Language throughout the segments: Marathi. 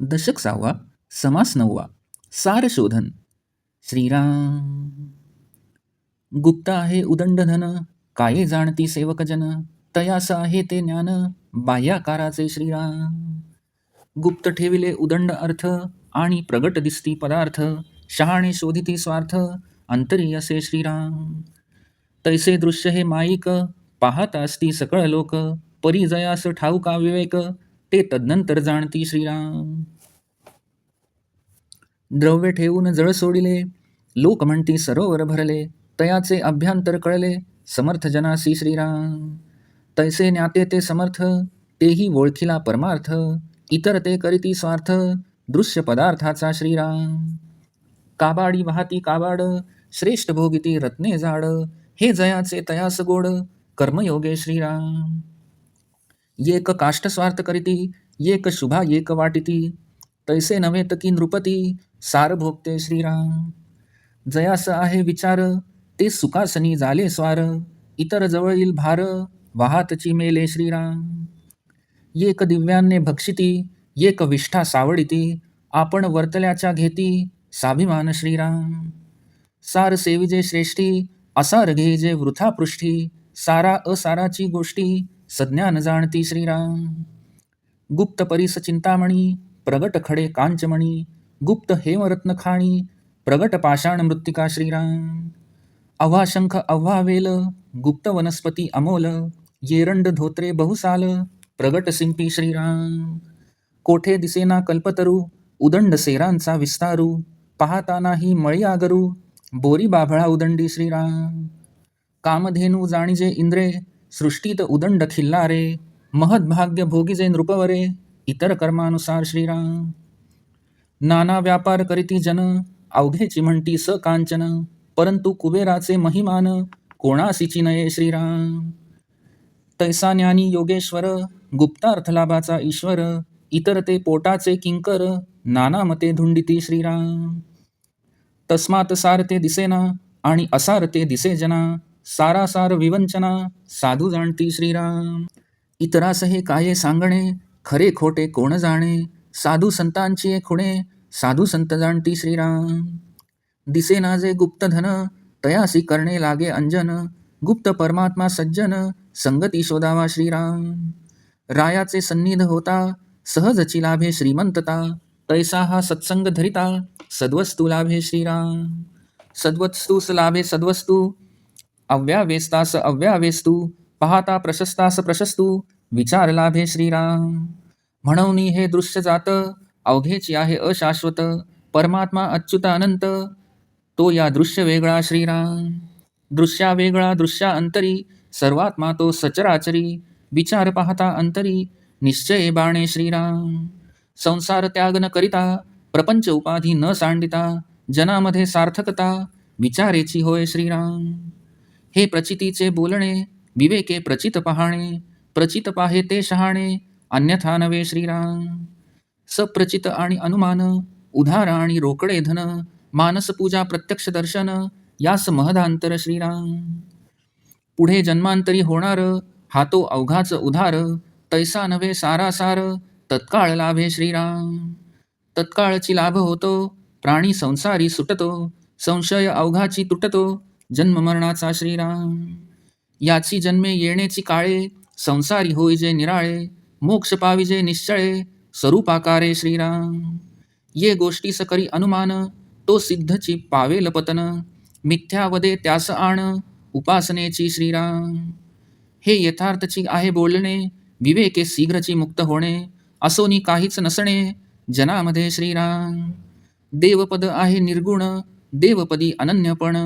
दशक सहावा समास नववा सार शोधन श्रीराम. गुप्त आहे उदंड धन काये जाणती सेवकजन तयास आहे ते ज्ञान बाह्याकाराचे श्रीराम. गुप्त ठेविले उदंड अर्थ आणि प्रगट दिसती पदार्थ शहाणे शोधिती स्वार्थ अंतरी असे श्रीराम. तैसे दृश्य हे माईक पाहत असती सकळ लोक परिजयास ठाऊका विवेक ते तदनंतर जाणती श्रीराम. द्रव्य ठेवून जळ सोडिले लोक म्हणती सरोवर भरले तयाचे अभ्यंतर कळले समर्थ जनासी श्रीराम. तैसे ज्ञाते ते समर्थ तेही ओळखिला परमार्थ इतर ते करीती स्वार्थ दृश्य पदार्थाचा श्रीराम. काबाडी वाहती काबाड श्रेष्ठ भोगिती रत्ने जाड हे जयाचे तयास गोड कर्मयोगे श्रीराम. येक काष्ट स्वार्थ करीती येक शुभा येक वाटिती। तैसे नव्हे तकी नृपती सार भोगते श्रीराम। जयास आहे विचार ते सुखासनी झाले स्वार। इतर जवळील भार वाहातची मेले श्रीराम। येक दिव्याने भक्षिती येक विष्ठा सावडिती। आपण वर्तल्याच्या घेती साभिमान श्रीराम। सार सेविजे श्रेष्ठी असार घे जे वृथा पृष्ठी सारा असाराची गोष्टी सज्ञान जाणती श्रीराम। गुप्त परिस चिंतामणी प्रगट खडे कांचमणी गुप्त हेमरत्न खाणी प्रगट पाषाण मृत्तिका श्रीराम। अव्हा शंख अव्हा वेल गुप्त वनस्पती अमोल येरंड धोत्रे बहुसाल प्रगट सिंपी श्रीराम। कोठे दिसेना कल्पतरू उदंड सेरांचा विस्तारू पाहता नाही मळी आगरू बोरी बाभळा उदंडी श्रीराम। कामधेनू जाणीजे इंद्रे सृष्टीत उदंड खिल्लारे महद्भाग्य भोगिजे नृपवरे इतर कर्मानुसार श्रीराम। नाना व्यापार करीती जन अवघेची म्हणती स कांचन परंतु कुबेराचे महिमान कोणासीची नये श्रीराम। तैसा ज्ञानी योगेश्वर गुप्तार्थ लाभाचा ईश्वर इतर ते पोटाचे किंकर नाना मते धुंडिती श्रीराम। तस्मात सार ते दिसेना आणि असार ते दिसे जना सारासार विवंचना साधू जाणती श्रीराम. इतरास हे काये सांगणे खरे खोटे कोण जाणे साधू संतांची खुणे साधू संत जाणती श्रीराम. दिसे नाजे गुप्त धन तयासी करणे लागे अंजन गुप्त परमात्मा सज्जन संगती शोधावा श्रीराम. रायाचे सन्निध होता सहजची लाभे श्रीमंतता तैसा हा सत्संग धरिता सद्वस्तू लाभे श्रीराम. सद्वस्तूस लाभे सद्वस्तू अव्यावेस्तास अव्यावेस्तू पाहता प्रशस्तास प्रशस्तू विचार लाभे श्रीराम। म्हणून हे दृश्य जात अवघेची आहे अशाश्वत परमात्मा अच्युत अनंत तो या दृश्य वेगळा श्रीराम। दृश्या वेगळा दृश्या अंतरी सर्वात्मा तो सचराचरी विचार पाहता अंतरी निश्चय बाणे श्रीराम। संसार त्याग न करिता प्रपंच उपाधी न सांडिता जनामध्ये सार्थकता विचारेची होय श्रीराम। हे प्रचितीचे बोलणे विवेके प्रचित पहाणे प्रचित पाहे ते शहाणे अन्यथा नवे श्रीराम. सप्रचित आणि अनुमान उधार आणि रोकडे धन मानस पूजा प्रत्यक्ष दर्शन यास महदांतर श्रीराम. पुढे जन्मांतरी होणार हातो अवघाच उधार तैसा नव्हे सारासार तत्काळ लाभे श्रीराम. तत्काळची लाभ होतो प्राणी संसारी सुटतो संशय अवघाची तुटतो जन्म मरणाचा श्रीराम. याची जन्मे येण्याची काळे संसारी होईजे निराळे मोक्ष पाविजे निश्चळे स्वरूपाकारे श्रीराम. ये गोष्टी सकरी अनुमान तो सिद्धची पावेल पतन. मिथ्यावदे त्यास आण उपासनेची श्रीराम. हे यथार्थची आहे बोलणे विवेके शीघ्रची मुक्त होणे असोनी काहीच नसणे जनामध्ये श्रीराम. देवपद आहे निर्गुण देवपदी अनन्यपण.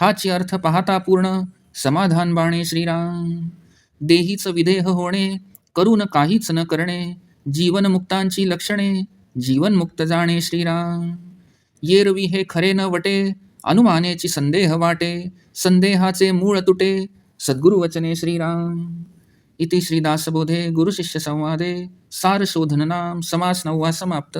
हाची अर्थ पाहता पूर्ण. समाधान बाणे श्रीराम. देहीच विदेह होणे करून काहीच न करणे जीवनमुक्तांची लक्षणे जीवनमुक्त जाणे श्रीराम. येरवी हे खरे न वटे अनुमानेची संदेह वाटे संदेहाचे मूळ तुटे सद्गुरुवचने श्रीराम. इति श्रीदासबोधे गुरुशिष्य संवादे सारशोधन नाम समास नववा समाप्त.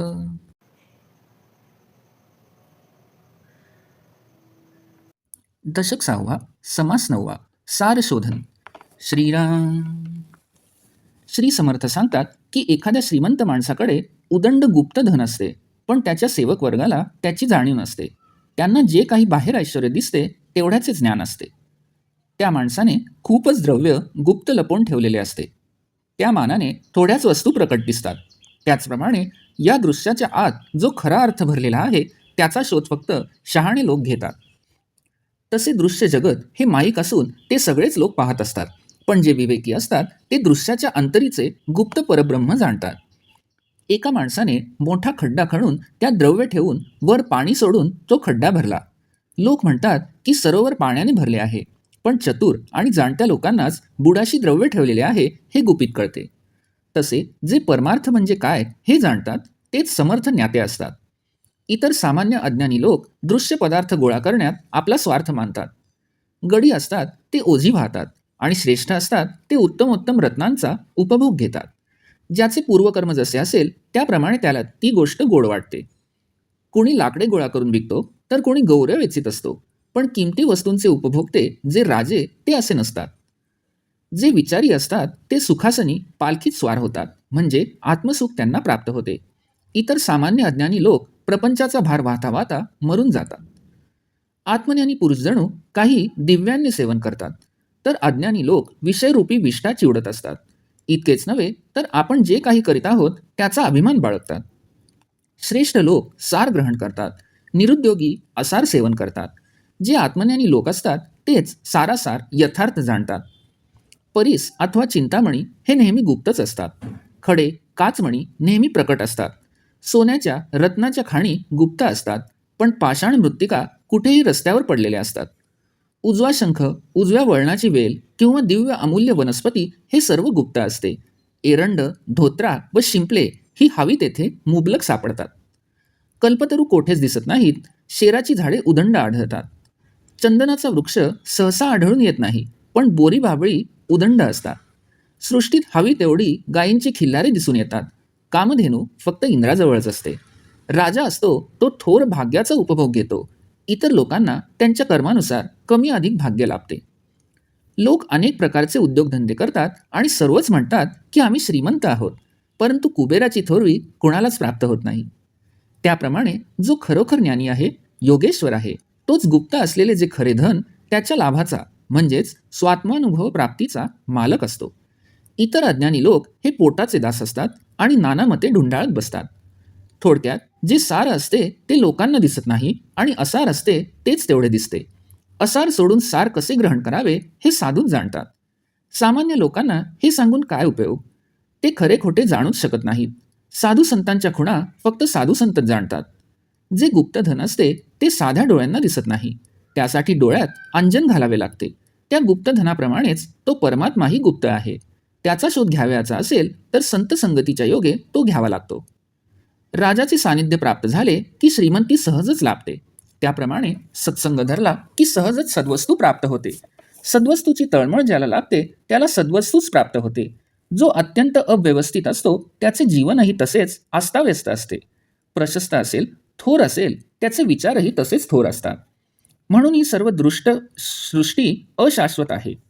दशक सहावा समास नववा सारशोधन श्रीराम. श्री समर्थ सांगतात की एखाद्या श्रीमंत माणसाकडे उदंड गुप्त धन असते पण त्याच्या सेवक वर्गाला त्याची जाणीव नसते. त्यांना जे काही बाहेर ऐश्वर दिसते तेवढ्याचे ज्ञान असते. त्या माणसाने खूपच द्रव्य गुप्त लपवून ठेवलेले असते. त्या मानाने थोड्याच वस्तू प्रकट दिसतात. त्याचप्रमाणे या दृश्याच्या आत जो खरा अर्थ भरलेला आहे त्याचा शोध फक्त शहाणे लोक घेतात. तसे दृश्य जगत हे माईक असून ते सगळेच लोक पाहत असतात. पण जे विवेकी असतात ते दृश्याच्या अंतरीचे गुप्त परब्रह्म जाणतात. एका माणसाने मोठा खड्डा खणून त्यात द्रव्य ठेवून वर पाणी सोडून तो खड्डा भरला. लोक म्हणतात की सरोवर पाण्याने भरले आहे पण चतुर आणि जाणत्या लोकांनाच बुडाशी द्रव्य ठेवलेले आहे हे गुपित कळते. तसे जे परमार्थ म्हणजे काय हे जाणतात तेच समर्थ ज्ञाते असतात. इतर सामान्य अज्ञानी लोक दृश्य पदार्थ गोळा करण्यात आपला स्वार्थ मानतात. गडी असतात ते ओझी वाहतात आणि श्रेष्ठ असतात ते उत्तमोत्तम रत्नांचा उपभोग घेतात. ज्याचे पूर्वकर्म जसे असेल त्याप्रमाणे त्याला ती गोष्ट गोड वाटते. कोणी लाकडे गोळा करून विकतो तर कोणी गौरव वेचित असतो पण किमती वस्तूंचे उपभोगते जे राजे ते असे नसतात. जे विचारी असतात ते सुखासनी पालखीत स्वार होतात म्हणजे आत्मसुख त्यांना प्राप्त होते. इतर सामान्य अज्ञानी लोक प्रपंचाचा भार वाहता वाहता मरून जातात. आत्मज्ञानी पुरुष जणू काही दिव्यांनी सेवन करतात. तर अज्ञानी लोक विषयरूपी विष्ठा चिवडत असतात. इतकेच नव्हे तर आपण जे काही करीत आहोत त्याचा अभिमान बाळगतात. श्रेष्ठ लोक सार ग्रहण करतात. निरुद्योगी असार सेवन करतात. जे आत्मज्ञानी लोक असतात तेच सारासार यथार्थ जाणतात. परीस अथवा चिंतामणी हे नेहमी गुप्तच असतात. खडे काचमणी नेहमी प्रकट असतात. सोन्याच्या रत्नाच्या खाणी गुप्त असतात पण पाषाण मृत्तिका कुठेही रस्त्यावर पडलेल्या असतात. उजवा शंख उजव्या वळणाची वेल किंवा दिव्य अमूल्य वनस्पती हे सर्व गुप्त असते. एरंड धोत्रा व शिंपले ही हवी तेथे मुबलक सापडतात. कल्पतरू कोठेच दिसत नाहीत शेराची झाडे उदंड आढळतात. चंदनाचा वृक्ष सहसा आढळून येत नाही पण बोरी बाबळी उदंड असतात. सृष्टीत हवी तेवढी गायींची खिल्लारे दिसून येतात. कामधेनू फक्त इंद्राजवळच असते. राजा असतो तो थोर भाग्याचा उपभोग घेतो. इतर लोकांना त्यांच्या कर्मानुसार कमी अधिक भाग्य लाभते. लोक अनेक प्रकारचे उद्योगधंदे करतात आणि सर्वच म्हणतात की आम्ही श्रीमंत आहोत परंतु कुबेराची थोरवी कुणालाच प्राप्त होत नाही. त्याप्रमाणे जो खरोखर ज्ञानी आहे योगेश्वर आहे तोच गुप्त असलेले जे खरे धन त्याच्या लाभाचा म्हणजेच स्वात्मानुभव प्राप्तीचा मालक असतो. इतर अज्ञानी लोक हे पोटाचे दास असतात आणि नाना मते ढुंडाळत बसतात. थोडक्यात जे सार असते ते लोकांना दिसत नाही आणि असार असते तेच तेवढे दिसते. असार सोडून सार कसे ग्रहण करावे हे साधूच जाणतात. सामान्य लोकांना हे सांगून काय उपयोग? ते खरे खोटे जाणूच शकत नाहीत. साधू संतांच्या खुणा फक्त साधू संतच जाणतात. जे गुप्तधन असते ते साध्या डोळ्यांना दिसत नाही. त्यासाठी डोळ्यात अंजन घालावे लागते. त्या गुप्तधनाप्रमाणेच तो परमात्माही गुप्त आहे. त्याचा शोध घ्यावयाचा असेल तर संत संगतीच्या योगे तो घ्यावा लागतो. राजाचे सानिध्य प्राप्त झाले की श्रीमंती सहजच लाभते. त्याप्रमाणे सत्संग धरला की सहजच सद्वस्तू प्राप्त होते. सद्वस्तूची तळमळ ज्याला लाभते त्याला सद्वस्तूच प्राप्त होते. जो अत्यंत अव्यवस्थित असतो त्याचे जीवनही तसेच अस्ताव्यस्त असते. प्रशस्त असेल थोर असेल त्याचे विचारही तसेच थोर असतात. म्हणून ही सर्व दृष्ट सृष्टी अशाश्वत आहे.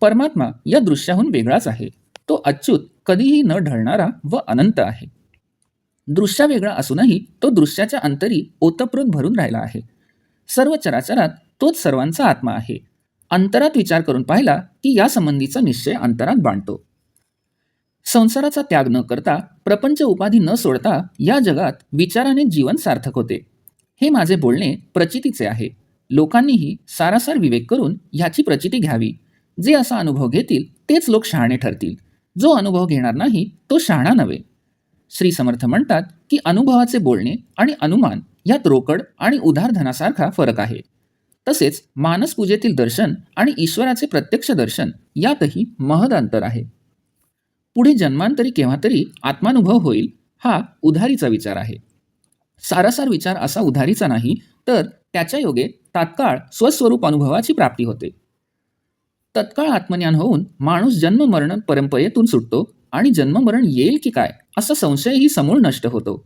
परमात्मा या दृश्याहून वेगळाच आहे. तो अच्युत कधीही न ढळणारा व अनंत आहे. दृश्या वेगळा असूनही तो दृश्याच्या अंतरी ओतप्रोत भरून राहिला आहे. सर्व चराचरात तोच सर्वांचा आत्मा आहे. अंतरात विचार करून पाहिला की या संबंधीचा निश्चय अंतरात बांधतो. संसाराचा त्याग न करता प्रपंच उपाधी न सोडता या जगात विचाराने जीवन सार्थक होते. हे माझे बोलणे प्रचितीचे आहे. लोकांनीही सारासार विवेक करून ह्याची प्रचिती घ्यावी. जे असा अनुभव घेतील तेच लोक शहाणे ठरतील. जो अनुभव घेणार नाही तो शहाणा नव्हे. श्री समर्थ म्हणतात की अनुभवाचे बोलणे आणि अनुमान यात रोकड आणि उधार धनासारखा फरक आहे. तसेच मानसपूजेतील दर्शन आणि ईश्वराचे प्रत्यक्ष दर्शन यातही महद अंतर आहे. पुढे जन्मांतरी केव्हा तरी आत्मानुभव होईल हा उधारीचा विचार आहे. सारासार विचार असा उधारीचा नाही तर त्याच्या योगे तात्काळ स्वस्वरूप अनुभवाची प्राप्ती होते. तत्काळ आत्मज्ञान होऊन माणूस जन्म मरण परंपरेतून सुटतो आणि जन्ममरण येईल की काय असा संशयही समूळ नष्ट होतो.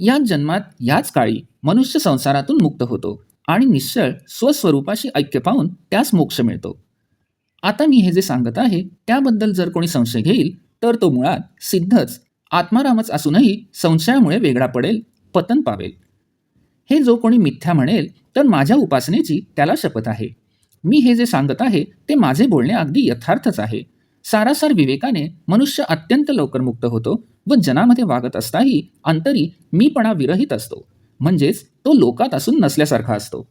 याच जन्मात याच काळी मनुष्य संसारातून मुक्त होतो आणि निश्चळ स्वस्वरूपाशी ऐक्य पाहून त्यास मोक्ष मिळतो. आता मी हे जे सांगत आहे त्याबद्दल जर कोणी संशय घेईल तर तो मुळात सिद्धच आत्मारामच असूनही संशयामुळे वेगळा पडेल पतन पावेल. हे जो कोणी मिथ्या म्हणेल तर माझ्या उपासनेची त्याला शपथ आहे. मी हे जे सांगत आहे ते माझे बोलणे अगदी यथार्थच आहे. सारासार विवेकाने मनुष्य अत्यंत लवकर मुक्त होतो व जनामध्ये वागत असताही अंतरी मीपणा विरहित असतो. म्हणजेच तो लोकात असून नसल्यासारखा असतो.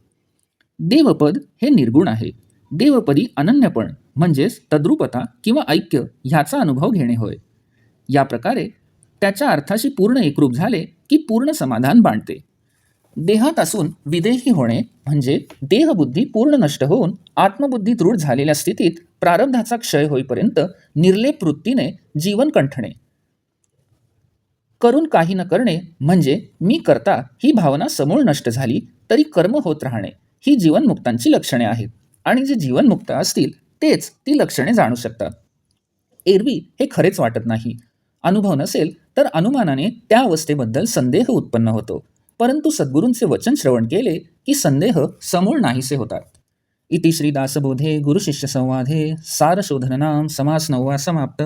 देवपद हे निर्गुण आहे. देवपदी अनन्यपण म्हणजेच तद्रुपता किंवा ऐक्य ह्याचा अनुभव घेणे होय. या प्रकारे त्याच्या अर्थाशी पूर्ण एकरूप झाले की पूर्ण समाधान बांधते. देहात असून विदेही होणे म्हणजे देहबुद्धी पूर्ण नष्ट होऊन आत्मबुद्धी दृढ झालेल्या स्थितीत प्रारब्धाचा क्षय होईपर्यंत निर्लेप वृत्तीने जीवन कंठणे. करून काही न करणे म्हणजे मी करता ही भावना समूळ नष्ट झाली तरी कर्म होत राहणे ही जीवनमुक्तांची लक्षणे आहेत. आणि जे जीवनमुक्त असतील तेच ती लक्षणे जाणू शकतात. एरवी हे खरेच वाटत नाही. अनुभव नसेल तर अनुमानाने त्या अवस्थेबद्दल संदेह उत्पन्न होतो. परंतु सद्गुरूंचे वचन श्रवण केले की संदेह समूळ नाहीसे होतात. इति श्री दासबोधे गुरुशिष्य संवादे सारशोधननाम समास नववा समाप्त.